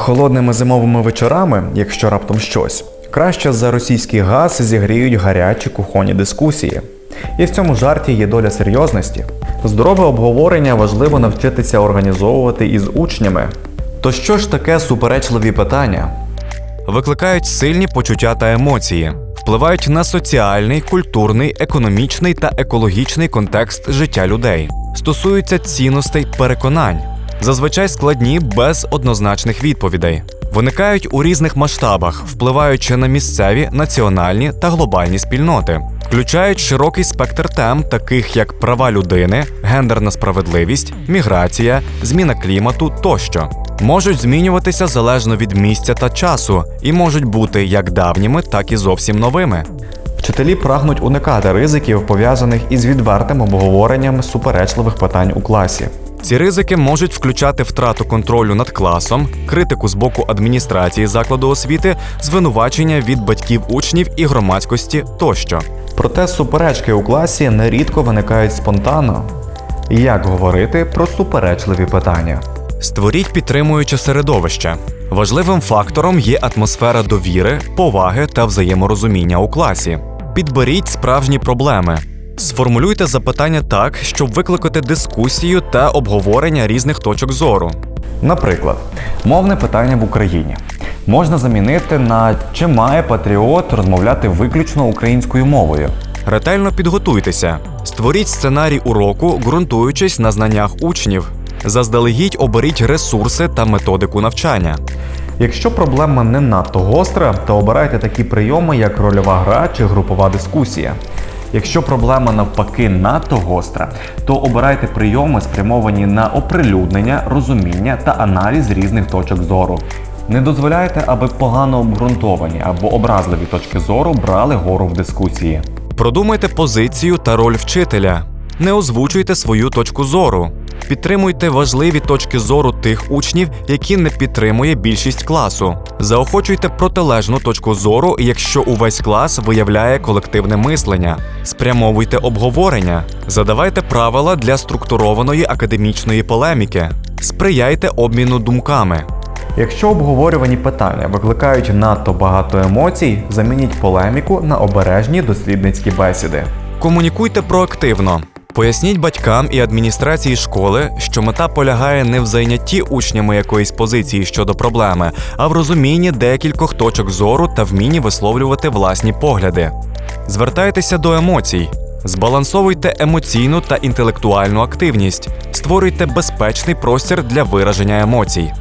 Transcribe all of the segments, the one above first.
Холодними зимовими вечорами, якщо раптом щось, краще за російський газ зігріють гарячі кухонні дискусії. І в цьому жарті є доля серйозності. Здорове обговорення важливо навчитися організовувати із учнями. То що ж таке суперечливі питання? викликають сильні почуття та емоції, впливають на соціальний, культурний, економічний та екологічний контекст життя людей, стосуються цінностей переконань, зазвичай складні без однозначних відповідей. Виникають у різних масштабах, впливаючи на місцеві, національні та глобальні спільноти, включають широкий спектр тем, таких як права людини, гендерна справедливість, міграція, зміна клімату тощо можуть змінюватися залежно від місця та часу і можуть бути як давніми, так і зовсім новими. Вчителі прагнуть уникати ризиків, пов'язаних із відвертим обговоренням суперечливих питань у класі. Ці ризики можуть включати втрату контролю над класом, критику з боку адміністрації закладу освіти, звинувачення від батьків учнів і громадськості тощо. Проте суперечки у класі нерідко виникають спонтанно. Як говорити про суперечливі питання? Створіть підтримуюче середовище. Важливим фактором є атмосфера довіри, поваги та взаєморозуміння у класі. Підберіть справжні проблеми. Сформулюйте запитання так, щоб викликати дискусію та обговорення різних точок зору. Наприклад, мовне питання в Україні можна замінити на чи має патріот розмовляти виключно українською мовою. Ретельно підготуйтеся. Створіть сценарій уроку, ґрунтуючись на знаннях учнів. Заздалегідь оберіть ресурси та методику навчання. Якщо проблема не надто гостра, то обирайте такі прийоми, як рольова гра чи групова дискусія. Якщо проблема навпаки надто гостра, то обирайте прийоми, спрямовані на оприлюднення, розуміння та аналіз різних точок зору. Не дозволяйте, аби погано обґрунтовані або образливі точки зору брали гору в дискусії. Продумайте позицію та роль вчителя. Не озвучуйте свою точку зору. Підтримуйте важливі точки зору тих учнів, які не підтримує більшість класу. Заохочуйте протилежну точку зору, якщо увесь клас виявляє колективне мислення. Спрямовуйте обговорення. Задавайте правила для структурованої академічної полеміки. Сприяйте обміну думками. Якщо обговорювані питання викликають надто багато емоцій, замініть полеміку на обережні дослідницькі бесіди. Комунікуйте проактивно. Поясніть батькам і адміністрації школи, що мета полягає не в зайнятті учнями якоїсь позиції щодо проблеми, а в розумінні декількох точок зору та вмінні висловлювати власні погляди. Звертайтеся до емоцій. Збалансовуйте емоційну та інтелектуальну активність, створюйте безпечний простір для вираження емоцій.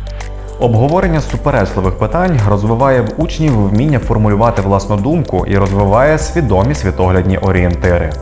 Обговорення суперечливих питань розвиває в учнів вміння формулювати власну думку і розвиває свідомі світоглядні орієнтири.